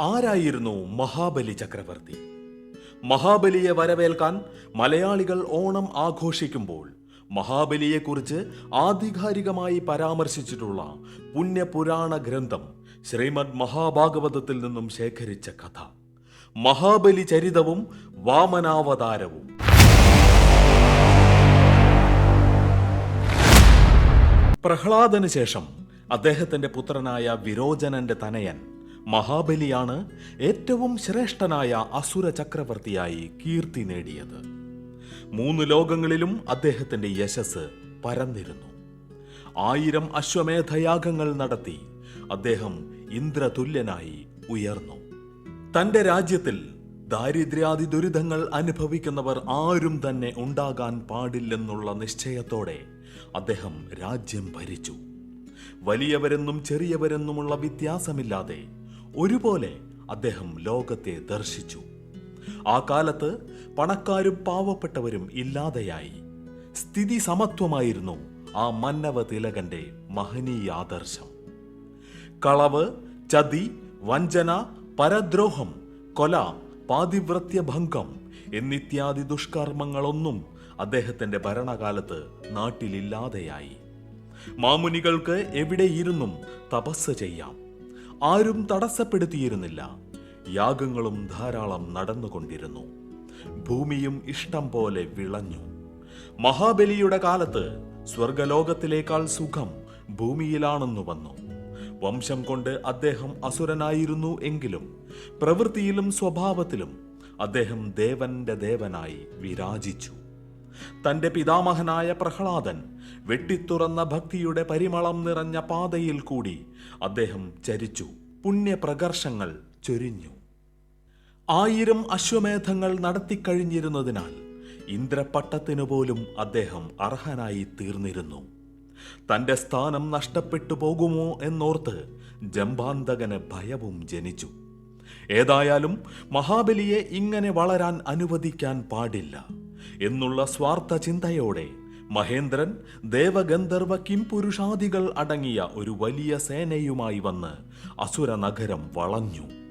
ആരായിരുന്നു മഹാബലി ചക്രവർത്തി? മഹാബലിയെ വരവേൽക്കാൻ മലയാളികൾ ഓണം ആഘോഷിക്കുമ്പോൾ മഹാബലിയെക്കുറിച്ച് ആധികാരികമായി പരാമർശിച്ചിട്ടുള്ള പുണ്യപുരാണ ഗ്രന്ഥം ശ്രീമദ് മഹാഭാഗവതത്തിൽ നിന്നും ശേഖരിച്ച കഥ. മഹാബലി ചരിതവും വാമനാവതാരവും. പ്രഹ്ലാദന് ശേഷം അദ്ദേഹത്തിന്റെ പുത്രനായ വിരോചനന്റെ തനയൻ മഹാബലിയാണ് ഏറ്റവും ശ്രേഷ്ഠനായ അസുര ചക്രവർത്തിയായി കീർത്തി നേടിയത്. മൂന്ന് ലോകങ്ങളിലും അദ്ദേഹത്തിന്റെ യശസ് പരന്നിരുന്നു. ആയിരം അശ്വമേധയാഗങ്ങൾ നടത്തി അദ്ദേഹം ഇന്ദ്രതുല്യനായി ഉയർന്നു. തന്റെ രാജ്യത്തിൽ ദാരിദ്ര്യാദി ദുരിതങ്ങൾ അനുഭവിക്കുന്നവർ ആരും തന്നെ ഉണ്ടാകാൻ പാടില്ലെന്നുള്ള നിശ്ചയത്തോടെ അദ്ദേഹം രാജ്യം ഭരിച്ചു. വലിയവരെന്നും ചെറിയവരെന്നുമുള്ള വ്യത്യാസമില്ലാതെ ഒരുപോലെ അദ്ദേഹം ലോകത്തെ ദർശിച്ചു. ആ കാലത്ത് പണക്കാരും പാവപ്പെട്ടവരും ഇല്ലാതെയായി. സ്ഥിതി സമത്വമായിരുന്നു ആ മന്നവ തിലകന്റെ മഹനീയ ആദർശം. കളവ് ചതി വഞ്ചന പരദ്രോഹം കൊല പാതിവ്രത്യഭംഗം എന്നിത്യാദി ദുഷ്കർമ്മങ്ങളൊന്നും അദ്ദേഹത്തിന്റെ ഭരണകാലത്ത് നാട്ടിലില്ലാതെയായി. മാമുനികൾക്ക് എവിടെയിരുന്നും തപസ് ചെയ്യാം. ആരും തടസ്സപ്പെടുത്തിയിരുന്നില്ല. യാഗങ്ങളും ധാരാളം നടന്നുകൊണ്ടിരുന്നു. ഭൂമിയും ഇഷ്ടം പോലെ വിളഞ്ഞു. മഹാബലിയുടെ കാലത്ത് സ്വർഗലോകത്തിലേക്കാൾ സുഖം ഭൂമിയിലാണെന്നു വന്നു. വംശം കൊണ്ട് അദ്ദേഹം അസുരനായിരുന്നു എങ്കിലും പ്രവൃത്തിയിലും സ്വഭാവത്തിലും അദ്ദേഹം ദേവന്റെ ദേവനായി വിരാജിച്ചു. തന്റെ പിതാമഹനായ പ്രഹ്ലാദൻ വെട്ടിത്തുറന്ന ഭക്തിയുടെ പരിമളം നിറഞ്ഞ പാതയിൽ കൂടി അദ്ദേഹം ചരിച്ചു. പുണ്യപ്രകർഷങ്ങൾ ചൊരിഞ്ഞു. ആയിരം അശ്വമേധങ്ങൾ നടത്തിക്കഴിഞ്ഞിരുന്നതിനാൽ ഇന്ദ്രപട്ടത്തിനു പോലും അദ്ദേഹം അർഹനായി തീർന്നിരുന്നു. തന്റെ സ്ഥാനം നഷ്ടപ്പെട്ടു പോകുമോ എന്നോർത്ത് ജംബാന്തകന് ഭയവും ജനിച്ചു. ഏതായാലും മഹാബലിയെ ഇങ്ങനെ വളരാൻ അനുവദിക്കാൻ പാടില്ല എന്നുള്ള സ്വാർത്ഥ ചിന്തയോടെ മഹേന്ദ്രൻ ദേവഗന്ധർവ കിംപുരുഷാദികൾ അടങ്ങിയ ഒരു വലിയ സേനയുമായി വന്ന് അസുര നഗരം വളഞ്ഞു.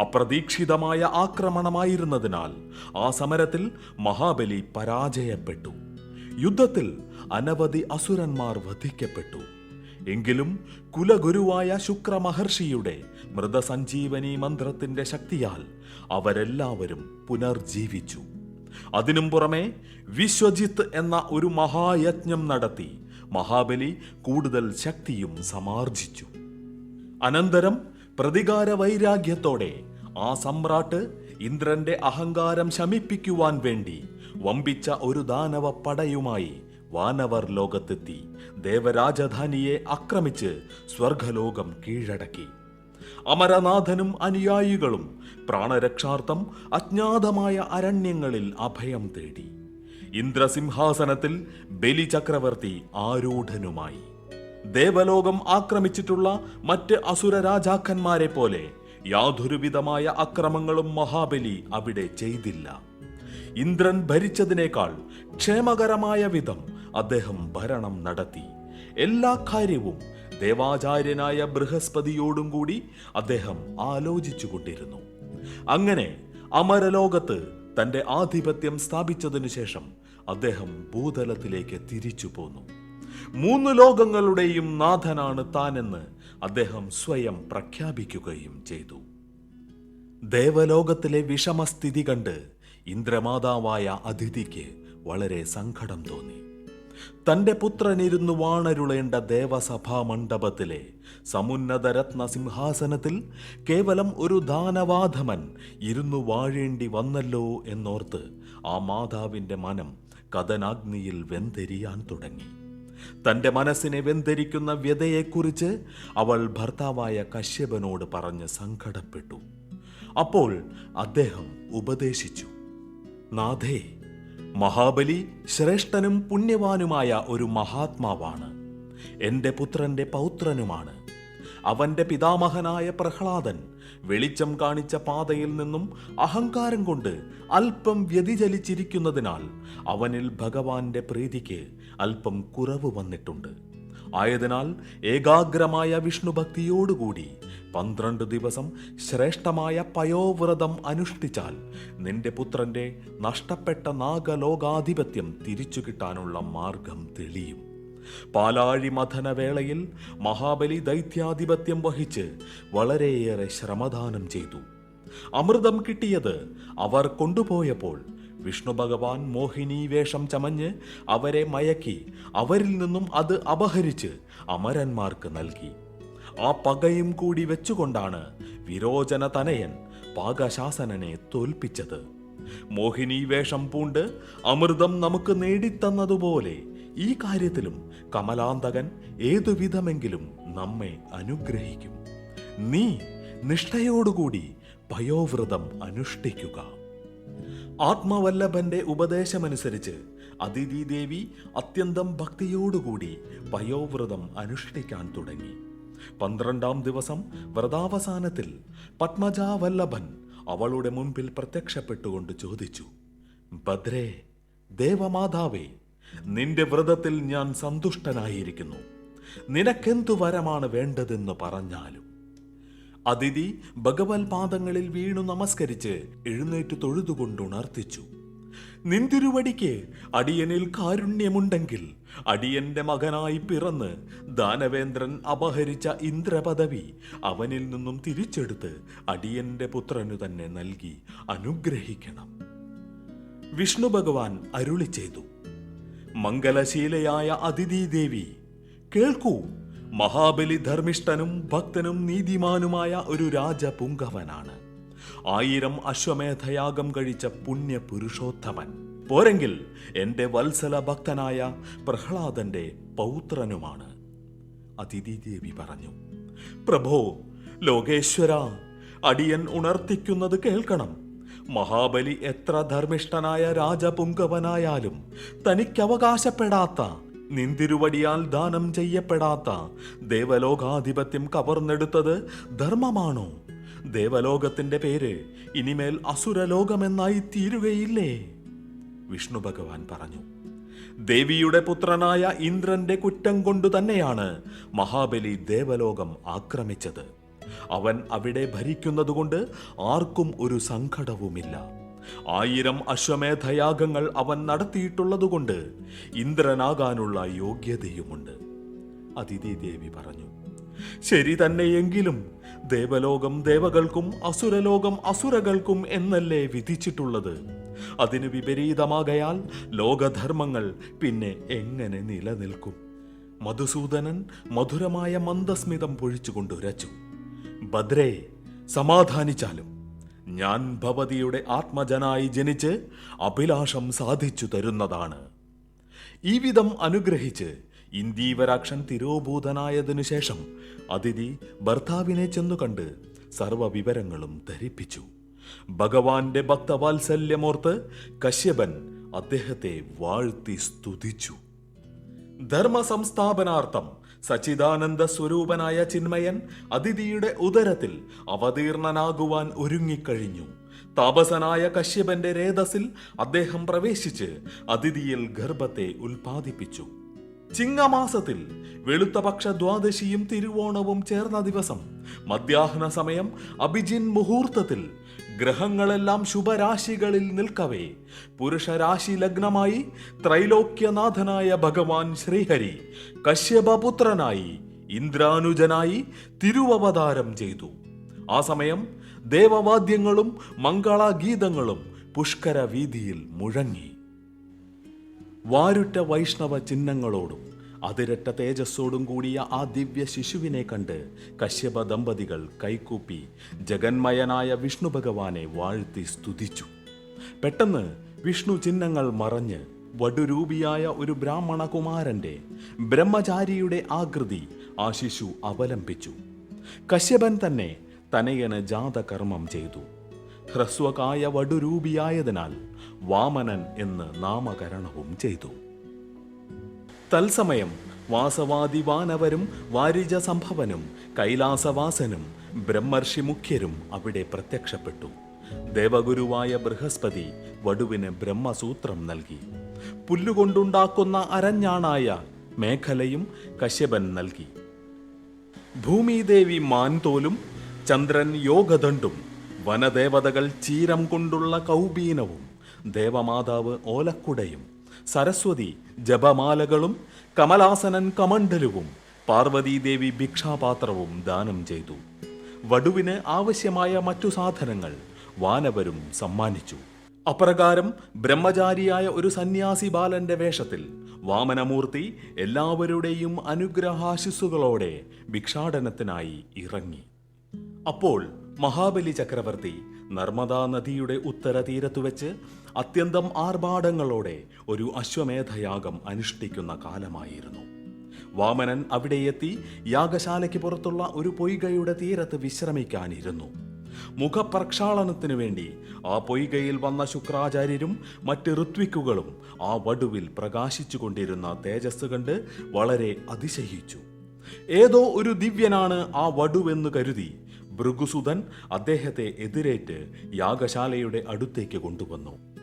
അപ്രതീക്ഷിതമായ ആക്രമണമായിരുന്നതിനാൽ ആ സമരത്തിൽ മഹാബലി പരാജയപ്പെട്ടു. യുദ്ധത്തിൽ അനവധി അസുരന്മാർ വധിക്കപ്പെട്ടു. എങ്കിലും കുലഗുരുവായ ശുക്രമഹർഷിയുടെ മൃതസഞ്ജീവനി മന്ത്രത്തിന്റെ ശക്തിയാൽ അവരെല്ലാവരും പുനർജീവിച്ചു. അതിനും പുറമെ വിശ്വജിത്ത് എന്ന ഒരു മഹായജ്ഞം നടത്തി മഹാബലി കൂടുതൽ ശക്തിയും സമാർജിച്ചു. അനന്തരം പ്രതികാര വൈരാഗ്യത്തോടെ ആ സമ്രാട്ട് ഇന്ദ്രന്റെ അഹങ്കാരം ശമിപ്പിക്കുവാൻ വേണ്ടി വമ്പിച്ച ഒരു ദാനവ പടയുമായി വാനവർ ലോകത്തെത്തി. ദേവരാജധാനിയെ ആക്രമിച്ച് സ്വർഗലോകം കീഴടക്കി. അമരനാഥനും അനുയായികളും പ്രാണരക്ഷാർത്ഥം അജ്ഞാതമായ അരണ്യങ്ങളിൽ അഭയം തേടി. ഇന്ദ്രസിംഹാസനത്തിൽ ബലിചക്രവർത്തി ആരൂഢനുമായി. ദേവലോകം ആക്രമിച്ചിട്ടുള്ള മറ്റ് അസുര രാജാക്കന്മാരെ പോലെ യാതൊരുവിധമായ അക്രമങ്ങളും മഹാബലി അവിടെ ചെയ്തില്ല. ഇന്ദ്രൻ ഭരിച്ചതിനേക്കാൾ ക്ഷേമകരമായ വിധം അദ്ദേഹം ഭരണം നടത്തി. എല്ലാ കാര്യവും ദേവാചാര്യനായ ബൃഹസ്പതിയോടും കൂടി അദ്ദേഹം ആലോചിച്ചു കൊണ്ടിരുന്നു അങ്ങനെ അമരലോകത്ത് തന്റെ ആധിപത്യം സ്ഥാപിച്ചതിനു ശേഷം അദ്ദേഹം ഭൂതലത്തിലേക്ക് തിരിച്ചു പോന്നു. മൂന്ന് ലോകങ്ങളുടെയും നാഥനാണ് താനെന്ന് അദ്ദേഹം സ്വയം പ്രഖ്യാപിക്കുകയും ചെയ്തു. ദേവലോകത്തിലെ വിഷമസ്ഥിതി കണ്ട് ഇന്ദ്രമാതാവായ അതിഥിക്ക് വളരെ സങ്കടം തോന്നി. തന്റെ പുത്രനിരുന്നു വാണരുളേണ്ട ദേവസഭാ മണ്ഡപത്തിലെ സമുന്നത രത്ന സിംഹാസനത്തിൽ കേവലം ഒരു ദാനവാധമൻ ഇരുന്നു വാഴേണ്ടി വന്നല്ലോ എന്നോർത്ത് ആ മാതാവിന്റെ മനം കഥനാഗ്നിയിൽ വെന്തെരിയാൻ തുടങ്ങി. തന്റെ മനസ്സിനെ വെന്തിരിക്കുന്ന വ്യതയെക്കുറിച്ച് അവൾ ഭർത്താവായ കശ്യപനോട് പറഞ്ഞ് സങ്കടപ്പെട്ടു. അപ്പോൾ അദ്ദേഹം ഉപദേശിച്ചു നാഥേ മഹാബലി ശ്രേഷ്ഠനും പുണ്യവാനുമായ ഒരു മഹാത്മാവാണ്. എന്റെ പുത്രന്റെ പൗത്രനുമാണ്. അവന്റെ പിതാമഹനായ പ്രഹ്ലാദൻ വെളിച്ചം കാണിച്ച പാതയിൽ നിന്നും അഹങ്കാരം കൊണ്ട് അല്പം വ്യതിചലിച്ചിരിക്കുന്നതിനാൽ അവനിൽ ഭഗവാന്റെ പ്രീതിക്ക് അല്പം കുറവ് വന്നിട്ടുണ്ട്. ആയതിനാൽ ഏകാഗ്രമായ വിഷ്ണുഭക്തിയോടുകൂടി പന്ത്രണ്ട് ദിവസം ശ്രേഷ്ഠമായ പയോവ്രതം അനുഷ്ഠിച്ചാൽ നിന്റെ പുത്രന്റെ നഷ്ടപ്പെട്ട നാഗലോകാധിപത്യം തിരിച്ചു കിട്ടാനുള്ള മാർഗം തെളിയും. പാലാഴി മഥനവേളയിൽ മഹാബലി ദൈത്യാധിപത്യം വഹിച്ച് വളരെയേറെ ശ്രമദാനം ചെയ്തു. അമൃതം കിട്ടിയത് അവർ കൊണ്ടുപോയപ്പോൾ വിഷ്ണു ഭഗവാൻ മോഹിനി വേഷം ചമഞ്ഞ് അവരെ മയക്കി അവരിൽ നിന്നും അത് അപഹരിച്ച് അമരന്മാർക്ക് നൽകി. ആ പകയും കൂടി വെച്ചുകൊണ്ടാണ് വിരോചന തനയൻ പാകശാസനനെ തോൽപ്പിച്ചത്. മോഹിനി വേഷം പൂണ്ട് അമൃതം നമുക്ക് നേടിത്തന്നതുപോലെ ഈ കാര്യത്തിലും കമലാന്തകൻ ഏതുവിധമെങ്കിലും നമ്മെ അനുഗ്രഹിക്കും. നീ നിഷ്ഠയോടുകൂടി പയോവ്രതം അനുഷ്ഠിക്കുക. ആത്മവല്ലഭന്റെ ഉപദേശമനുസരിച്ച് അതിഥി ദേവി അത്യന്തം ഭക്തിയോടുകൂടി പയോവ്രതം അനുഷ്ഠിക്കാൻ തുടങ്ങി. പന്ത്രണ്ടാം ദിവസം വ്രതാവസാനത്തിൽ പത്മജാവല്ലഭൻ അവളുടെ മുൻപിൽ പ്രത്യക്ഷപ്പെട്ടുകൊണ്ട് ചോദിച്ചു ഭദ്രേ ദേവമാതാവേ നിന്റെ വ്രതത്തിൽ ഞാൻ സന്തുഷ്ടനായിരിക്കുന്നു. നിനക്കെന്തു വരമാണ് വേണ്ടതെന്ന് പറഞ്ഞാലും അതിഥി ഭഗവത് പാദങ്ങളിൽ വീണു നമസ്കരിച്ച് എഴുന്നേറ്റ് തൊഴുതുകൊണ്ടുണർത്തിച്ചു. നിന്തിരുവടിക്ക് അടിയനിൽ കാരുണ്യമുണ്ടെങ്കിൽ അടിയന്റെ മകനായി പിറന്ന് ദാനവേന്ദ്രൻ അപഹരിച്ച ഇന്ദ്രപദവി അവനിൽ നിന്നും തിരിച്ചെടുത്ത് അടിയന്റെ പുത്രനു തന്നെ നൽകി അനുഗ്രഹിക്കണം. വിഷ്ണു ഭഗവാൻ അരുളി ചെയ്തു. മംഗലശീലയായ അതിഥി ദേവി കേൾക്കൂ മഹാബലി ധർമ്മിഷ്ഠനും ഭക്തനും നീതിമാനുമായ ഒരു രാജപുങ്കവനാണ്. ആയിരം അശ്വമേധയാഗം കഴിച്ച പുണ്യ പുരുഷോത്തമൻ പോരെങ്കിൽ എന്റെ വത്സല ഭക്തനായ പ്രഹ്ലാദന്റെ പൗത്രനുമാണ്. അതിഥി ദേവി പറഞ്ഞു പ്രഭോ ലോകേശ്വര അടിയൻ ഉണർത്തിക്കുന്നത് കേൾക്കണം. മഹാബലി എത്ര ധർമ്മിഷ്ഠനായ രാജപുങ്കവനായാലും തനിക്കവകാശപ്പെടാത്ത നിന്തിരുവടിയാൽ ദാനം ചെയ്യപ്പെടാത്ത ദേവലോകാധിപത്യം കവർന്നെടുത്തത് ധർമ്മമാണോ? ദേവലോകത്തിന്റെ പേര് ഇനിമേൽ അസുരലോകമെന്നായി തീരുകയില്ലേ? വിഷ്ണു ഭഗവാൻ പറഞ്ഞു ദേവിയുടെ പുത്രനായ ഇന്ദ്രന്റെ കുറ്റം കൊണ്ടു തന്നെയാണ് മഹാബലി ദേവലോകം ആക്രമിച്ചത്. അവൻ അവിടെ ഭരിക്കുന്നതുകൊണ്ട് ആർക്കും ഒരു സങ്കടവുമില്ല. ആയിരം അശ്വമേധയാഗങ്ങൾ അവൻ നടത്തിയിട്ടുള്ളതുകൊണ്ട് ഇന്ദ്രനാകാനുള്ള യോഗ്യതയുമുണ്ട്. അതിഥി ദേവി പറഞ്ഞു ശരി തന്നെയെങ്കിലും ദേവലോകം ദേവകൾക്കും അസുരലോകം അസുരകൾക്കും എന്നല്ലേ വിധിച്ചിട്ടുള്ളത്? അതിന് വിപരീതമാകയാൽ ലോകധർമ്മങ്ങൾ പിന്നെ എങ്ങനെ നിലനിൽക്കും? മധുസൂദനൻ മധുരമായ മന്ദസ്മിതം പൊഴിച്ചുകൊണ്ടുരച്ചു ഭദ്രേ സമാധാനിച്ചാലും ഞാൻ ഭവതിയുടെ ആത്മജനായി ജനിച്ച് അഭിലാഷം സാധിച്ചു തരുന്നതാണ്. ഈ വിധം അനുഗ്രഹിച്ച് ഇന്ദീവരാക്ഷൻ തിരോഭൂതനായതിനു ശേഷം അതിഥി ഭർത്താവിനെ ചെന്നു കണ്ട് സർവവിവരങ്ങളും ധരിപ്പിച്ചു. ഭഗവാന്റെ ഭക്തവാത്സല്യമോർത്ത് കശ്യപൻ അദ്ദേഹത്തെ വാഴ്ത്തി സ്തുതിച്ചു. ധർമ്മ സംസ്ഥാപനാർത്ഥം സച്ചിദാനന്ദ സ്വരൂപനായ ചിന്മയൻ അതിഥിയുടെ ഉദരത്തിൽ അവതീർണനാകുവാൻ ഒരുങ്ങിക്കഴിഞ്ഞു. താപസനായ കശ്യപന്റെ രേതസിൽ അദ്ദേഹം പ്രവേശിച്ച് അതിഥിയിൽ ഗർഭത്തെ ഉൽപ്പാദിപ്പിച്ചു. ചിങ്ങമാസത്തിൽ വെളുത്തപക്ഷ ദ്വാദശിയും തിരുവോണവും ചേർന്ന ദിവസം മധ്യാഹ്ന സമയം അഭിജിൻ മുഹൂർത്തത്തിൽ ഗ്രഹങ്ങളെല്ലാം ശുഭരാശികളിൽ നിൽക്കവേ. പുരുഷരാശി ലഗ്നമായി ത്രൈലോക്യനാഥനായ ഭഗവാൻ ശ്രീഹരി കശ്യപപുത്രനായി ഇന്ദ്രാനുജനായി തിരുവവതാരം ചെയ്തു. ആ സമയം ദേവവാദ്യങ്ങളും മംഗളഗീതങ്ങളും പുഷ്കര വീതിയിൽ മുഴങ്ങി. വാരുറ്റ വൈഷ്ണവ ചിഹ്നങ്ങളോടും അതിരറ്റ തേജസ്സോടും കൂടിയ ആ ദിവ്യ ശിശുവിനെ കണ്ട് കശ്യപ ദമ്പതികൾ കൈകൂപ്പി ജഗന്മയനായ വിഷ്ണു ഭഗവാനെ വാഴ്ത്തി സ്തുതിച്ചു. പെട്ടെന്ന് വിഷ്ണു ചിഹ്നങ്ങൾ മറഞ്ഞ് വടുരൂപിയായ ഒരു ബ്രാഹ്മണ കുമാരന്റെ ബ്രഹ്മചാരിയുടെ ആകൃതി ആ ശിശു അവലംബിച്ചു. കശ്യപൻ തന്നെ തനയന് ജാതകർമ്മം ചെയ്തു. ഹ്രസ്വകായ വടുരൂപിയായതിനാൽ വാമനൻ എന്ന് നാമകരണവും ചെയ്തു. തത്സമയം വാസവാദിവാനവരും വാരിജ സംഭവനും കൈലാസവാസനും ബ്രഹ്മർഷി മുഖ്യരും അവിടെ പ്രത്യക്ഷപ്പെട്ടു. ദേവഗുരുവായ ബൃഹസ്പതി വടുവിന് ബ്രഹ്മസൂത്രം നൽകി. പുല്ലുകൊണ്ടുണ്ടാക്കുന്ന അരഞ്ഞാണായ മേഖലയും കശ്യപൻ നൽകി. ഭൂമിദേവി മാൻതോലും ചന്ദ്രൻ യോഗദണ്ഡും വനദേവതകൾ ചീരം കൊണ്ടുള്ള കൗബീനവും ദേവമാതാവ് ഓലക്കുടയും സരസ്വതി ജപമാലകളും കമലാസനൻ കമണ്ഡലവും പാർവതീദേവി ഭിക്ഷാപാത്രവും ദാനം ചെയ്തു. വടുവിന് ആവശ്യമായ മറ്റു സാധനങ്ങൾ വാനവരും സമ്മാനിച്ചു. അപ്രകാരം ബ്രഹ്മചാരിയായ ഒരു സന്യാസി ബാലന്റെ വേഷത്തിൽ വാമനമൂർത്തി എല്ലാവരുടെയും അനുഗ്രഹാശിസ്സുകളോടെ ഭിക്ഷാടനത്തിനായി ഇറങ്ങി. അപ്പോൾ മഹാബലി ചക്രവർത്തി നർമ്മദാ നദിയുടെ ഉത്തരതീരത്തു വെച്ച് അത്യന്തം ആർഭാടങ്ങളോടെ ഒരു അശ്വമേധയാഗം അനുഷ്ഠിക്കുന്ന കാലമായിരുന്നു. വാമനൻ അവിടെയെത്തി യാഗശാലയ്ക്ക് പുറത്തുള്ള ഒരു പൊയ്കയുടെ തീരത്ത് വിശ്രമിക്കാനിരുന്നു. മുഖപ്രക്ഷാളനത്തിനു വേണ്ടി ആ പൊയ്കയിൽ വന്ന ശുക്രാചാര്യരും മറ്റ് ഋത്വിക്കുകളും ആ വടുവിൽ പ്രകാശിച്ചു കൊണ്ടിരുന്ന തേജസ് കണ്ട് വളരെ അതിശയിച്ചു. ഏതോ ഒരു ദിവ്യനാണ് ആ വടുവെന്ന് കരുതി ഭൃഗുസുതൻ അദ്ദേഹത്തെ എതിരേറ്റ് യാഗശാലയുടെ അടുത്തേക്ക് കൊണ്ടുവന്നു.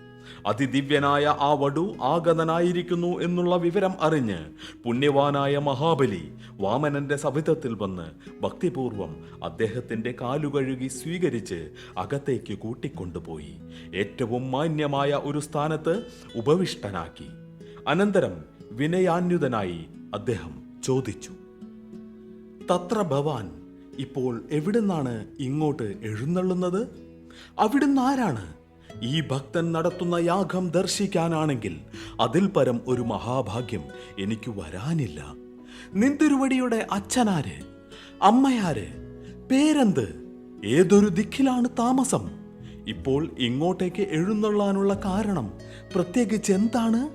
അതിദിവ്യനായ ആ വടു ആഗതനായിരിക്കുന്നു എന്നുള്ള വിവരം അറിഞ്ഞ് പുണ്യവാനായ മഹാബലി വാമനന്റെ സവിധത്തിൽ വന്ന് ഭക്തിപൂർവം അദ്ദേഹത്തിന്റെ കാലുകഴുകി സ്വീകരിച്ച് അകത്തേക്ക് കൂട്ടിക്കൊണ്ടുപോയി. ഏറ്റവും മാന്യമായ ഒരു സ്ഥാനത്ത് ഉപവിഷ്ടനാക്കി. അനന്തരം വിനയാന്യുതനായി അദ്ദേഹം ചോദിച്ചു തത്ര ഭവാൻ ഇപ്പോൾ എവിടുന്നാണ് ഇങ്ങോട്ട് എഴുന്നള്ളുന്നത്? അവിടുന്ന് ആരാണ്? ഈ ഭക്തൻ നടത്തുന്ന യാഗം ദർശിക്കാനാണെങ്കിൽ അതിൽ പരം ഒരു മഹാഭാഗ്യം എനിക്ക് വരാനില്ല. നിന്തിരുവടിയുടെ അച്ഛനാര്? അമ്മയാര്? പേരെന്ത്? ഏതൊരു ദിക്കിലാണ് താമസം? ഇപ്പോൾ ഇങ്ങോട്ടേക്ക് എഴുന്നള്ളാനുള്ള കാരണം പ്രത്യേകിച്ച് എന്താണ്?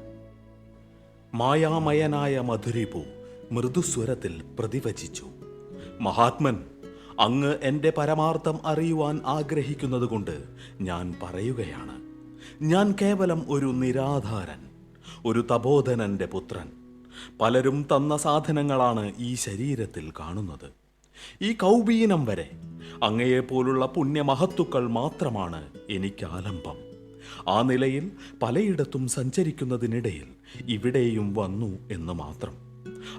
മായാമയനായ മധുരിപു മൃദുസ്വരത്തിൽ പ്രതിവചിച്ചു. മഹാത്മൻ അങ്ങ് എന്റെ പരമാർത്ഥം അറിയുവാൻ ആഗ്രഹിക്കുന്നതുകൊണ്ട് ഞാൻ പറയുകയാണ്. ഞാൻ കേവലം ഒരു നിരാധാരൻ ഒരു തപോധനന്റെ പുത്രൻ. പലരും തന്ന സാധനങ്ങളാണ് ഈ ശരീരത്തിൽ കാണുന്നത്. ഈ കൗബീനം വരെ അങ്ങയെപ്പോലുള്ള പുണ്യമഹത്തുക്കൾ മാത്രമാണ് എനിക്ക് ആലംബം. ആ നിലയിൽ പലയിടത്തും സഞ്ചരിക്കുന്നതിനിടയിൽ ഇവിടെയും വന്നു എന്ന് മാത്രം.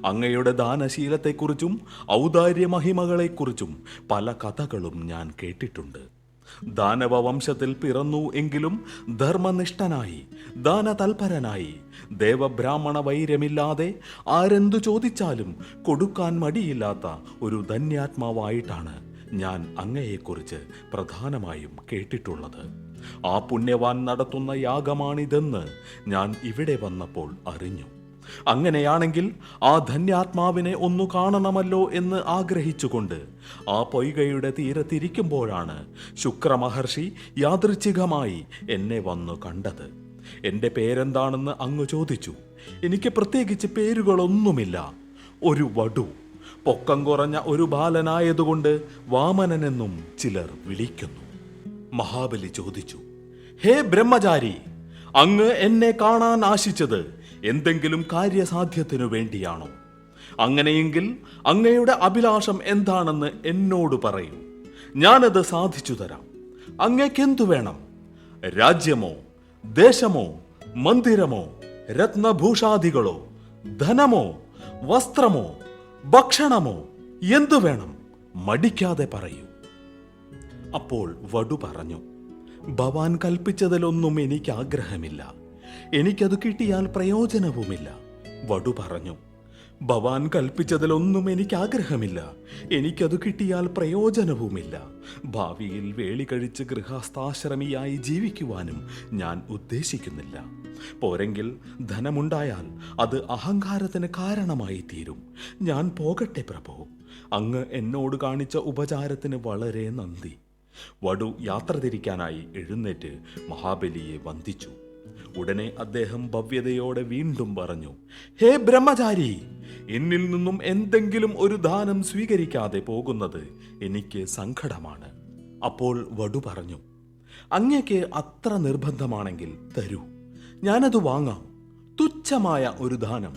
അങ്ങയുടെ ദാനശീലത്തെക്കുറിച്ചും ഔദാര്യമഹിമകളെക്കുറിച്ചും പല കഥകളും ഞാൻ കേട്ടിട്ടുണ്ട്. ദാനവ വംശത്തിൽ പിറന്നു എങ്കിലും ധർമ്മനിഷ്ഠനായി ദാനതൽപരനായി ദേവബ്രാഹ്മണ വൈര്യമില്ലാതെ ആരെന്തു ചോദിച്ചാലും കൊടുക്കാൻ മടിയില്ലാത്ത ഒരു ധന്യാത്മാവായിട്ടാണ് ഞാൻ അങ്ങയെക്കുറിച്ച് പ്രധാനമായും കേട്ടിട്ടുള്ളത്. ആ പുണ്യവാൻ നടത്തുന്ന യാഗമാണിതെന്ന് ഞാൻ ഇവിടെ വന്നപ്പോൾ അറിഞ്ഞു. അങ്ങനെയാണെങ്കിൽ ആ ധന്യാത്മാവിനെ ഒന്നു കാണണമല്ലോ എന്ന് ആഗ്രഹിച്ചുകൊണ്ട് ആ പൊയ്കയുടെ തീരത്തിരിക്കുമ്പോഴാണ് ശുക്രമഹർഷി യാദൃച്ഛികമായി എന്നെ വന്നു കണ്ടത്. എന്റെ പേരെന്താണെന്ന് അങ്ങ് ചോദിച്ചു. എനിക്ക് പ്രത്യേകിച്ച് പേരുകളൊന്നുമില്ല. ഒരു വടു പൊക്കം കുറഞ്ഞ ഒരു ബാലനായതുകൊണ്ട് വാമനനെന്നും ചിലർ വിളിക്കുന്നു. മഹാബലി ചോദിച്ചു ഹേ ബ്രഹ്മചാരി അങ്ങ് എന്നെ കാണാൻ ആശിച്ചത് എന്തെങ്കിലും കാര്യസാധ്യത്തിനു വേണ്ടിയാണോ? അങ്ങനെയെങ്കിൽ അങ്ങയുടെ അഭിലാഷം എന്താണെന്ന് എന്നോട് പറയൂ. ഞാനത് സാധിച്ചു തരാം. അങ്ങക്കെന്തു വേണം? രാജ്യമോ ദേശമോ മന്ദിരമോ രത്നഭൂഷാദികളോ ധനമോ വസ്ത്രമോ ഭക്ഷണമോ എന്തു വേണം? മടിക്കാതെ പറയൂ. അപ്പോൾ വടു പറഞ്ഞു ഭവാൻ കൽപ്പിച്ചതിലൊന്നും എനിക്ക് ആഗ്രഹമില്ല എനിക്കത് കിട്ടിയാൽ പ്രയോജനവുമില്ല. വടു പറഞ്ഞു ഭവാൻ കൽപ്പിച്ചതിലൊന്നും എനിക്ക് ആഗ്രഹമില്ല എനിക്കത് കിട്ടിയാൽ പ്രയോജനവുമില്ല. ഭാവിയിൽ വേളി കഴിച്ച് ഗൃഹസ്ഥാശ്രമിയായി ജീവിക്കുവാനും ഞാൻ ഉദ്ദേശിക്കുന്നില്ല. പോരെങ്കിൽ ധനമുണ്ടായാൽ അത് അഹങ്കാരത്തിന് കാരണമായി തീരും ഞാൻ പോകട്ടെ പ്രഭു. അങ്ങ് എന്നോട് കാണിച്ച ഉപചാരത്തിന് വളരെ നന്ദി. വടു യാത്ര തിരിക്കാനായി എഴുന്നേറ്റ് മഹാബലിയെ വന്ദിച്ചു. ഉടനെ അദ്ദേഹം ഭവ്യതയോടെ വീണ്ടും പറഞ്ഞു ഹേ ബ്രഹ്മചാരി എന്നിൽ നിന്നും എന്തെങ്കിലും ഒരു ദാനം സ്വീകരിക്കാതെ പോകുന്നത് എനിക്ക് സങ്കടമാണ്. അപ്പോൾ വടു പറഞ്ഞു അങ്ങയ്ക്ക് അത്ര നിർബന്ധമാണെങ്കിൽ തരൂ ഞാനത് വാങ്ങാം തുച്ഛമായ ഒരു ദാനം.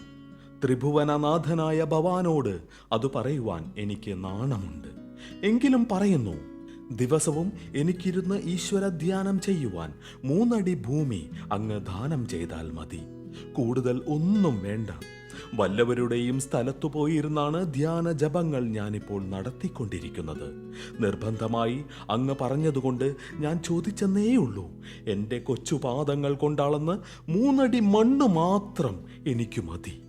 ത്രിഭുവനനാഥനായ ഭവാനോട് അത് പറയുവാൻ എനിക്ക് നാണമുണ്ട്. എങ്കിലും പറയുന്നു ദിവസവും എനിക്കിരുന്ന് ഈശ്വര ധ്യാനം ചെയ്യുവാൻ മൂന്നടി ഭൂമി അങ്ങ് ദാനം ചെയ്താൽ മതി. കൂടുതൽ ഒന്നും വേണ്ട. വല്ലവരുടെയും സ്ഥലത്തു പോയിരുന്നാണ് ധ്യാന ജപങ്ങൾ ഞാനിപ്പോൾ നടത്തിക്കൊണ്ടിരിക്കുന്നത്. നിർബന്ധമായി അങ്ങ് പറഞ്ഞതുകൊണ്ട് ഞാൻ ചോദിച്ചെന്നേയുള്ളൂ എന്റെ കൊച്ചുപാദങ്ങൾ കൊണ്ടാളെന്ന് മൂന്നടി മണ്ണ് മാത്രം എനിക്ക് മതി.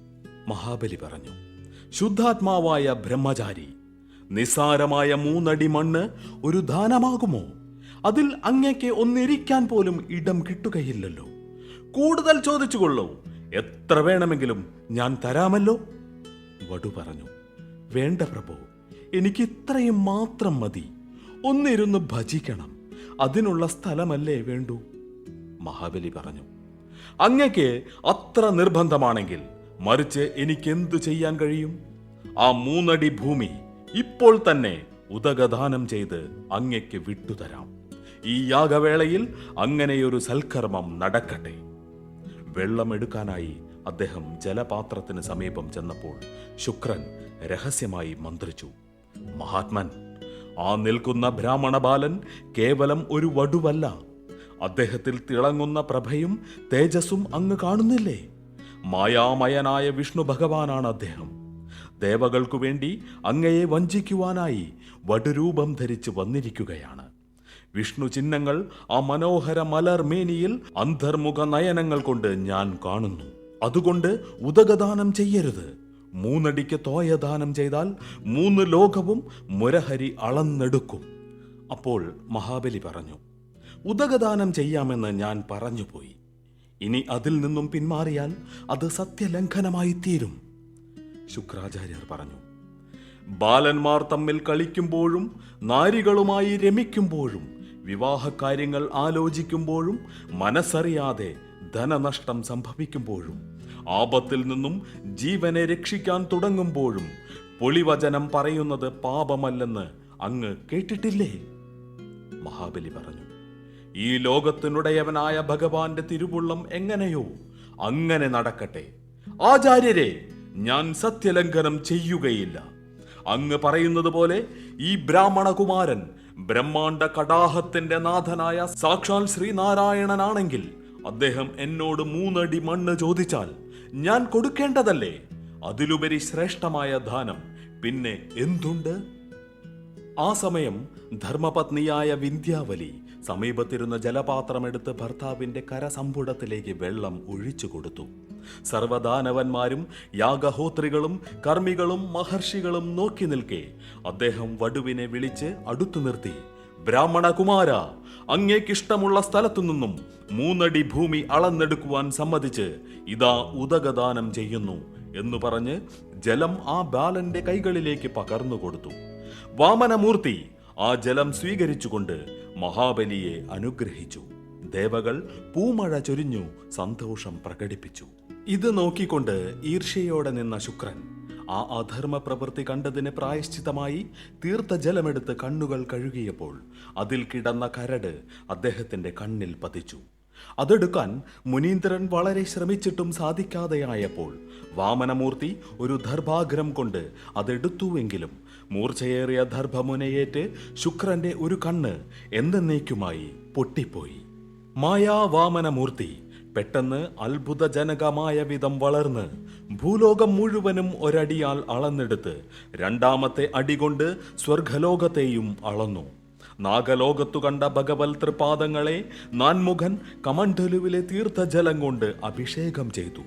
മഹാബലി പറഞ്ഞു. ശുദ്ധാത്മാവായ ബ്രഹ്മചാരി നിസ്സാരമായ മൂന്നടി മണ്ണ് ഒരു ദാനമാകുമോ അതിൽ അങ്ങയ്ക്ക് ഒന്നിരിക്കാൻ പോലും ഇടം കിട്ടുകയില്ലല്ലോ. കൂടുതൽ ചോദിച്ചുകൊള്ളൂ എത്ര വേണമെങ്കിലും ഞാൻ തരാമല്ലോ? വടു പറഞ്ഞു വേണ്ട പ്രഭു എനിക്ക് ഇത്രയും മാത്രം മതി ഒന്നിരുന്ന് ഭജിക്കണം അതിനുള്ള സ്ഥലമല്ലേ വേണ്ടൂ? മഹാബലി പറഞ്ഞു അങ്ങക്ക് അത്ര നിർബന്ധമാണെങ്കിൽ മറിച്ച് എനിക്കെന്തു ചെയ്യാൻ കഴിയും? ആ മൂന്നടി ഭൂമി ഇപ്പോൾ തന്നെ ഉദകദാനം ചെയ്ത് അങ്ങയ്ക്ക് വിട്ടുതരാം. ഈ യാഗവേളയിൽ അങ്ങനെയൊരു സൽക്കർമ്മം നടക്കട്ടെ. വെള്ളമെടുക്കാനായി അദ്ദേഹം ജലപാത്രത്തിന് സമീപം ചെന്നപ്പോൾ ശുക്രൻ രഹസ്യമായി മന്ത്രിച്ചു. മഹാത്മൻ ആ നിൽക്കുന്ന ബ്രാഹ്മണ ബാലൻ കേവലം ഒരു വടുവല്ല. അദ്ദേഹത്തിൽ തിളങ്ങുന്ന പ്രഭയും തേജസ്സും അങ്ങ് കാണുന്നില്ലേ? മായാമയനായ വിഷ്ണു ഭഗവാനാണ് അദ്ദേഹം. ദേവകൾക്കു വേണ്ടി അങ്ങയെ വഞ്ചിക്കുവാനായി വടുരൂപം ധരിച്ച് വന്നിരിക്കുകയാണ്. വിഷ്ണു ചിഹ്നങ്ങൾ ആ മനോഹര മലർമേനിയിൽ അന്തർമുഖ നയനങ്ങൾ കൊണ്ട് ഞാൻ കാണുന്നു. അതുകൊണ്ട് ഉദകദാനം ചെയ്യരുത്. മൂന്നടിക്ക് തോയദാനം ചെയ്താൽ മൂന്ന് ലോകവും മുരഹരി അളന്നെടുക്കും. അപ്പോൾ മഹാബലി പറഞ്ഞു ഉദകദാനം ചെയ്യാമെന്ന് ഞാൻ പറഞ്ഞുപോയി. ഇനി അതിൽ നിന്നും പിന്മാറിയാൽ അത് സത്യലംഘനമായി തീരും ശുക്രാചാര്യർ പറഞ്ഞു ബാലന്മാർ തമ്മിൽ കളിക്കുമ്പോഴും നാരികളുമായി രമിക്കുമ്പോഴും വിവാഹകാര്യങ്ങൾ ആലോചിക്കുമ്പോഴും മനസ്സറിയാതെ ധനനഷ്ടം സംഭവിക്കുമ്പോഴും ആപത്തിൽ നിന്നും ജീവനെ രക്ഷിക്കാൻ തുടങ്ങുമ്പോഴും പൊളിവചനം പറയുന്നത് പാപമല്ലെന്ന് അങ്ങ് കേട്ടിട്ടില്ലേ? മഹാബലി പറഞ്ഞു ഈ ലോകത്തിനുടയവനായ ഭഗവാന്റെ തിരുവുള്ളം എങ്ങനെയോ അങ്ങനെ നടക്കട്ടെ. ആചാര്യരെ ഞാൻ സത്യലംഘനം ചെയ്യുകയില്ല. അങ്ങ് പറയുന്നത് പോലെ ഈ ബ്രാഹ്മണകുമാരൻ ബ്രഹ്മാണ്ട കടാഹത്തിന്റെ നാഥനായ സാക്ഷാൽ ശ്രീനാരായണനാണെങ്കിൽ അദ്ദേഹം എന്നോട് മൂന്നടി മണ്ണ് ചോദിച്ചാൽ ഞാൻ കൊടുക്കേണ്ടതല്ലേ? അതിലുപരി ശ്രേഷ്ഠമായ ദാനം പിന്നെ എന്തുണ്ട്? ആ സമയം ധർമ്മപത്നിയായ വിന്ധ്യാവലി സമീപത്തിരുന്ന ജലപാത്രമെടുത്ത് ഭർത്താവിന്റെ കരസമ്പുടത്തിലേക്ക് വെള്ളം ഒഴിച്ചു കൊടുത്തു. സർവദാനവന്മാരും യാഗഹോത്രികളും കർമ്മികളും മഹർഷികളും നോക്കി നിൽക്കെ അദ്ദേഹം വടുവിനെ വിളിച്ച് അടുത്തു നിർത്തി ബ്രാഹ്മണ കുമാര അങ്ങേക്കിഷ്ടമുള്ള സ്ഥലത്തു നിന്നും മൂന്നടി ഭൂമി അളന്നെടുക്കുവാൻ സമ്മതിച്ച് ഇതാ ഉദകദാനം ചെയ്യുന്നു എന്നു പറഞ്ഞ് ജലം ആ ബാലന്റെ കൈകളിലേക്ക് പകർന്നു കൊടുത്തു വാമനമൂർത്തി ആ ജലം സ്വീകരിച്ചുകൊണ്ട് മഹാബലിയെ അനുഗ്രഹിച്ചു. ദേവകൾ പൂമഴ ചൊരിഞ്ഞു സന്തോഷം പ്രകടിപ്പിച്ചു. ഇത് നോക്കിക്കൊണ്ട് ഈർഷ്യയോടെ നിന്ന ശുക്രൻ ആ അധർമ്മ പ്രവൃത്തി കണ്ടതിന് പ്രായശ്ചിതമായി തീർത്ത ജലമെടുത്ത് കണ്ണുകൾ കഴുകിയപ്പോൾ അതിൽ കിടന്ന കരട് അദ്ദേഹത്തിന്റെ കണ്ണിൽ പതിച്ചു. അതെടുക്കാൻ മുനീന്ദ്രൻ വളരെ ശ്രമിച്ചിട്ടും സാധിക്കാതെയായപ്പോൾ വാമനമൂർത്തി ഒരു ദർഭാഗ്രം കൊണ്ട് അതെടുത്തുവെങ്കിലും മൂർച്ചയേറിയ ദർഭമുനയേറ്റ് ശുക്രന്റെ ഒരു കണ്ണ് എന്നേക്കുമായി പൊട്ടിപ്പോയി. മായാവാമനമൂർത്തി പെട്ടെന്ന് അത്ഭുതജനകമായ വിധം വളർന്ന് ഭൂലോകം മുഴുവനും ഒരടിയാൽ അളന്നെടുത്ത് രണ്ടാമത്തെ അടികൊണ്ട് സ്വർഗലോകത്തെയും അളന്നു. നാഗലോകത്തു കണ്ട ഭഗവൽ തൃപാദങ്ങളെ നാൻമുഖൻ കമണ്ഡലുവിലെ തീർത്ഥജലം കൊണ്ട് അഭിഷേകം ചെയ്തു.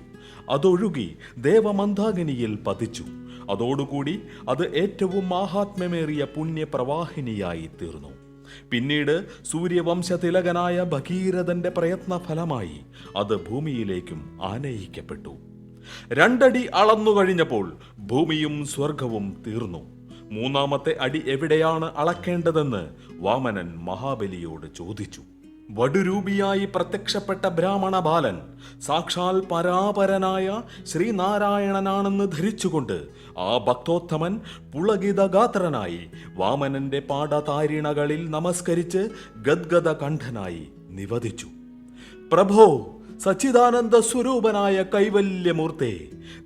അതൊഴുകി ദേവമന്ദാകിനിയിൽ പതിച്ചു. അതോടുകൂടി അത് ഏറ്റവും മാഹാത്മ്യമേറിയ പുണ്യപ്രവാഹിനിയായി തീർന്നു. പിന്നീട് സൂര്യവംശതിലകനായ ഭഗീരഥന്റെ പ്രയത്ന ഫലമായി അത് ഭൂമിയിലേക്കും ആനയിക്കപ്പെട്ടു. രണ്ടടി അളന്നു കഴിഞ്ഞപ്പോൾ ഭൂമിയും സ്വർഗവും തീർന്നു. മൂന്നാമത്തെ അടി എവിടെയാണ് അളക്കേണ്ടതെന്ന് വാമനൻ മഹാബലിയോട് ചോദിച്ചു. വടുരൂപിയായി പ്രത്യക്ഷപ്പെട്ട ബ്രാഹ്മണ ബാലൻ സാക്ഷാൽ പരാപരനായ ശ്രീനാരായണനാണെന്ന് ധരിച്ചുകൊണ്ട് ആ ഭക്തോത്തമൻ പുളകിതഗാത്രനായി വാമനന്റെ പാടതാരിണകളിൽ നമസ്കരിച്ച് ഗദ്ഗദ കണ്ഠനായി നിവദിച്ചു പ്രഭോ സച്ചിദാനന്ദ സ്വരൂപനായ കൈവല്യമൂർത്തെ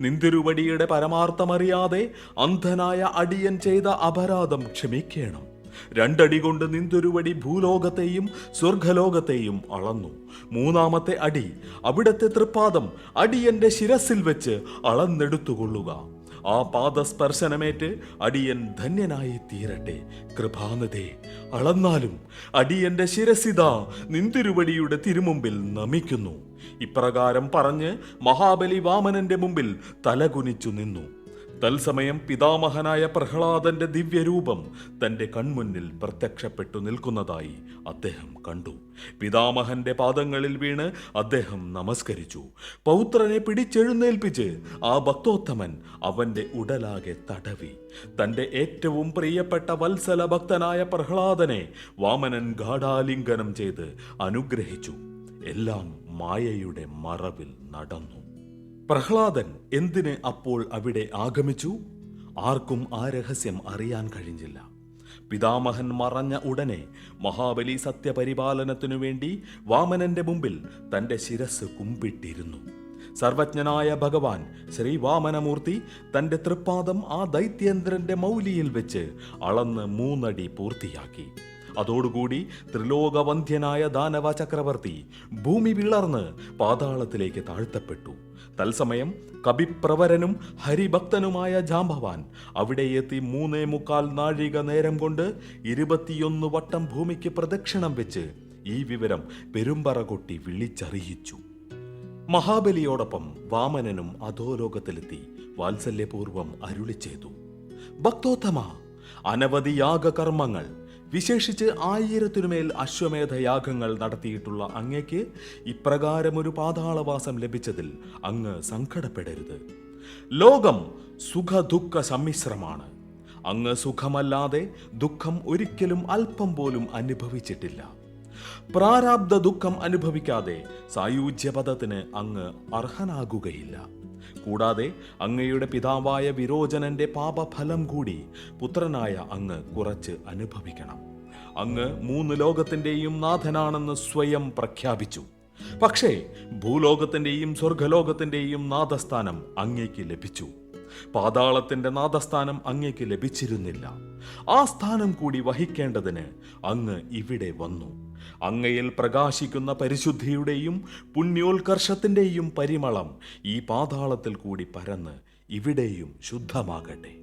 നിന്തിരുവടിയുടെ പരമാർത്ഥമറിയാതെ അന്ധനായ അടിയൻ ചെയ്ത അപരാധം ക്ഷമിക്കണം. രണ്ടടി കൊണ്ട് നിന്തൊരുവടി ഭൂലോകത്തെയും സ്വർഗലോകത്തെയും അളന്നു. മൂന്നാമത്തെ അടി അവിടത്തെ തൃപ്പാദം അടിയന്റെ ശിരസിൽ വെച്ച് അളന്നെടുത്തുകൊള്ളുക. ആ പാദസ്പർശനമേറ്റ് അടിയൻ ധന്യനായി തീരട്ടെ. കൃപാനതേ അളന്നാലും അടിയന്റെ ശിരസിത നിന്തിരുവടിയുടെ തിരുമുമ്പിൽ നമിക്കുന്നു. ഇപ്രകാരം പറഞ്ഞ് മഹാബലി വാമനന്റെ മുമ്പിൽ തലകുനിച്ചു നിന്നു. തത്സമയം പിതാമഹനായ പ്രഹ്ലാദന്റെ ദിവ്യരൂപം തന്റെ കൺമുന്നിൽ പ്രത്യക്ഷപ്പെട്ടു നിൽക്കുന്നതായി അദ്ദേഹം കണ്ടു. പിതാമഹന്റെ പാദങ്ങളിൽ വീണ് അദ്ദേഹം നമസ്കരിച്ചു. പൗത്രനെ പിടിച്ചെഴുന്നേൽപ്പിച്ച് ആ ഭക്തോത്തമൻ അവന്റെ ഉടലാകെ തടവി. തന്റെ ഏറ്റവും പ്രിയപ്പെട്ട വത്സല ഭക്തനായ പ്രഹ്ലാദനെ വാമനൻ ഗാഠാലിംഗനം ചെയ്ത് അനുഗ്രഹിച്ചു. എല്ലാം മായയുടെ മറവിൽ നടന്നു. പ്രഹ്ലാദൻ എന്തിന് അപ്പോൾ അവിടെ ആഗമിച്ചു? ആർക്കും ആ രഹസ്യം അറിയാൻ കഴിഞ്ഞില്ല. പിതാമഹൻ മറഞ്ഞ ഉടനെ മഹാബലി സത്യപരിപാലനത്തിനു വേണ്ടി വാമനന്റെ മുമ്പിൽ തന്റെ ശിരസ് കുമ്പിട്ടിരുന്നു. സർവജ്ഞനായ ഭഗവാൻ ശ്രീ വാമനമൂർത്തി തന്റെ തൃപ്പാദം ആ ദൈത്യേന്ദ്രന്റെ മൗലിയിൽ വെച്ച് അളന്ന് മൂന്നടി പൂർത്തിയാക്കി. അതോടുകൂടി ത്രിലോകവന്ധ്യനായ ദാനവ ചക്രവർത്തി ഭൂമി വിളർന്ന് പാതാളത്തിലേക്ക് താഴ്ത്തപ്പെട്ടു. തത്സമയം കവിപ്രവരനും ഹരിഭക്തനുമായ ജാംബവാൻ അവിടെ എത്തി മൂന്നേ മുക്കാൽ നാഴിക നേരം കൊണ്ട് ഇരുപത്തിയൊന്ന് വട്ടം ഭൂമിക്ക് പ്രദക്ഷിണം വെച്ച് ഈ വിവരം പെരുമ്പറ കൊട്ടി വിളിച്ചറിയിച്ചു. മഹാബലിയോടൊപ്പം വാമനനും അധോലോകത്തിലെത്തി വാത്സല്യപൂർവം അരുളി ചെയ്തു ഭക്തോത്തമ അനവധി യാഗകർമ്മങ്ങൾ വിശേഷിച്ച് ആയിരത്തിനുമേൽ അശ്വമേധ യാഗങ്ങൾ നടത്തിയിട്ടുള്ള അങ്ങയ്ക്ക് ഇപ്രകാരമൊരു പാതാളവാസം ലഭിച്ചതിൽ അങ്ങ് സങ്കടപ്പെടരുത്. ലോകം സുഖദുഃഖ സമ്മിശ്രമാണ് അങ്ങ് സുഖമല്ലാതെ ദുഃഖം ഒരിക്കലും അല്പം പോലും അനുഭവിച്ചിട്ടില്ല. പ്രാരാബ്ദ ദുഃഖം അനുഭവിക്കാതെ സായുജ്യപദത്തിന് അങ്ങ് അർഹനാകുകയില്ല. കൂടാതെ അങ്ങയുടെ പിതാവായ വിരോചനന്റെ പാപഫലം കൂടി പുത്രനായ അങ്ങ് കുറച്ച് അനുഭവിക്കണം. അങ്ങ് മൂന്ന് ലോകത്തിന്റെയും നാഥനാണെന്ന് സ്വയം പ്രഖ്യാപിച്ചു. പക്ഷേ ഭൂലോകത്തിന്റെയും സ്വർഗലോകത്തിന്റെയും നാഥസ്ഥാനം അങ്ങേക്ക് ലഭിച്ചു. പാതാളത്തിന്റെ നാഥസ്ഥാനം അങ്ങേക്ക് ലഭിച്ചിരുന്നില്ല. ആ സ്ഥാനം കൂടി വഹിക്കേണ്ടതിന് അങ്ങ് ഇവിടെ വന്നു. അങ്ങയിൽ പ്രകാശിക്കുന്ന പരിശുദ്ധിയുടെയും പുണ്യോത്കർഷത്തിന്റെയും പരിമളം ഈ പാതാളത്തിൽ കൂടി പരന്ന് ഇവിടെയും ശുദ്ധമാകട്ടെ.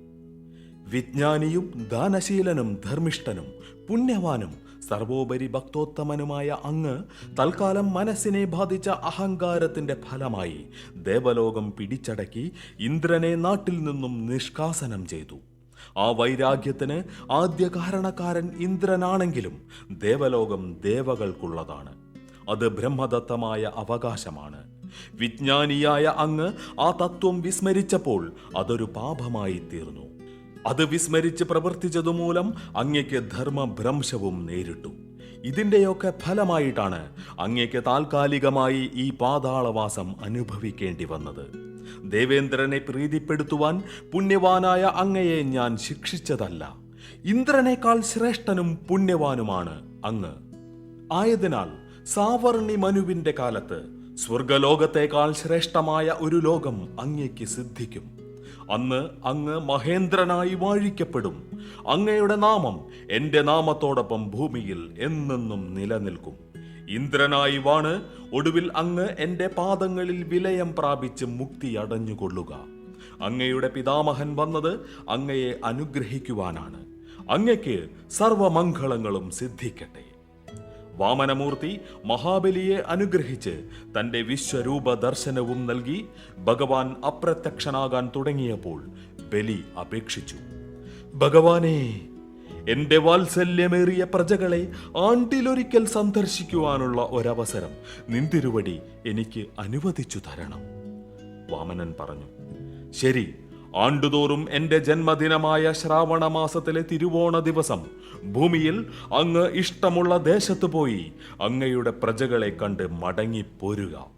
വിജ്ഞാനിയും ദാനശീലനും ധർമ്മിഷ്ഠനും പുണ്യവാനും സർവോപരി ഭക്തോത്തമനുമായ അങ്ങ് തൽക്കാലം മനസ്സിനെ ബാധിച്ച അഹങ്കാരത്തിന്റെ ഫലമായി ദേവലോകം പിടിച്ചടക്കി ഇന്ദ്രനെ നാട്ടിൽ നിന്നും നിഷ്കാസനം ചെയ്തു. ആ വൈരാഗ്യത്തിന് ആദ്യ കാരണക്കാരൻ ഇന്ദ്രനാണെങ്കിലും ദേവലോകം ദേവകൾക്കുള്ളതാണ്. അത് ബ്രഹ്മദത്തമായ അവകാശമാണ്. വിജ്ഞാനിയായ അങ്ങ് ആ തത്വം വിസ്മരിച്ചപ്പോൾ അതൊരു പാപമായി തീർന്നു. അത് വിസ്മരിച്ച് പ്രവർത്തിച്ചതുമൂലം അങ്ങയ്ക്ക് ധർമ്മഭ്രംശവും നേരിട്ടു. ഇതിന്റെയൊക്കെ ഫലമായിട്ടാണ് അങ്ങയ്ക്ക് താൽക്കാലികമായി ഈ പാതാളവാസം അനുഭവിക്കേണ്ടി വന്നത്. ദേവേന്ദ്രനെ പ്രീതിപ്പെടുത്തുവാൻ പുണ്യവാനായ അങ്ങയെ ഞാൻ ശിക്ഷിച്ചതല്ല. ഇന്ദ്രനേക്കാൾ ശ്രേഷ്ഠനും പുണ്യവാനുമാണ് അങ്ങ്. ആയതിനാൽ സാവർണി മനുവിന്റെ കാലത്ത് സ്വർഗലോകത്തേക്കാൾ ശ്രേഷ്ഠമായ ഒരു ലോകം അങ്ങയ്ക്ക് സിദ്ധിക്കും. അന്ന് അങ്ങ് മഹേന്ദ്രനായി വാഴിക്കപ്പെടും. അങ്ങയുടെ നാമം എന്റെ നാമത്തോടൊപ്പം ഭൂമിയിൽ എന്നെന്നും നിലനിൽക്കും. ഇന്ദ്രനായി വാണ് ഒടുവിൽ അങ്ങ് എന്റെ പാദങ്ങളിൽ വിലയം പ്രാപിച്ച് മുക്തി അടഞ്ഞുകൊള്ളുക. അങ്ങയുടെ പിതാമഹൻ വന്നത് അങ്ങയെ അനുഗ്രഹിക്കുവാനാണ്. അങ്ങയ്ക്ക് സർവമംഗളങ്ങളും സിദ്ധിക്കട്ടെ. വാമനമൂർത്തി മഹാബലിയെ അനുഗ്രഹിച്ച് തന്റെ വിശ്വരൂപ ദർശനവും നൽകി ഭഗവാൻ അപ്രത്യക്ഷനാകാൻ തുടങ്ങിയപ്പോൾ ബലി അപേക്ഷിച്ചു. ഭഗവാനെ എന്റെ വാത്സല്യമേറിയ പ്രജകളെ ആണ്ടിലൊരിക്കൽ സന്ദർശിക്കുവാനുള്ള ഒരവസരം നിന്തിരുവടി എനിക്ക് അനുവദിച്ചു തരണം. വാമനൻ പറഞ്ഞു ശരി ആണ്ടുതോറും എന്റെ ജന്മദിനമായ ശ്രാവണ മാസത്തിലെ തിരുവോണ ദിവസം ഭൂമിയിൽ അങ്ങ് ഇഷ്ടമുള്ള ദേശത്ത് പോയി അങ്ങയുടെ പ്രജകളെ കണ്ട് മടങ്ങിപ്പോരുക.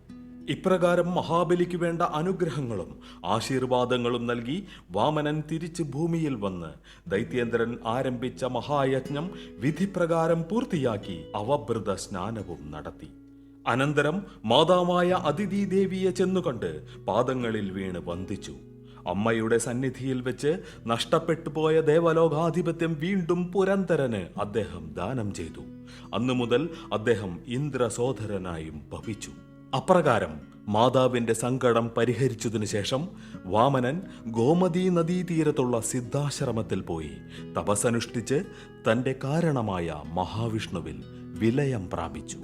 ഇപ്രകാരം മഹാബലിക്ക് വേണ്ട അനുഗ്രഹങ്ങളും ആശീർവാദങ്ങളും നൽകി വാമനൻ തിരിച്ച് ഭൂമിയിൽ വന്ന് ദൈത്യേന്ദ്രൻ ആരംഭിച്ച മഹായജ്ഞം വിധിപ്രകാരം പൂർത്തിയാക്കി അവഭൃത സ്നാനവും നടത്തി. അനന്തരം മാതാവായ അതിഥി ദേവിയെ ചെന്നുകണ്ട് പാദങ്ങളിൽ വീണ് വന്ദിച്ചു. അമ്മയുടെ സന്നിധിയിൽ വെച്ച് നഷ്ടപ്പെട്ടു പോയ ദേവലോകാധിപത്യം വീണ്ടും പുരന്തരന് അദ്ദേഹം ദാനം ചെയ്തു. അന്നു മുതൽ അദ്ദേഹം ഇന്ദ്രസോദരനായും ഭവിച്ചു. അപ്രകാരം മാതാവിന്റെ സങ്കടം പരിഹരിച്ചതിനു ശേഷം വാമനൻ ഗോമതി നദീതീരത്തുള്ള സിദ്ധാശ്രമത്തിൽ പോയി തപസ്സനുഷ്ഠിച്ച് തന്റെ കാരണമായ മഹാവിഷ്ണുവിൽ വിലയം പ്രാപിച്ചു.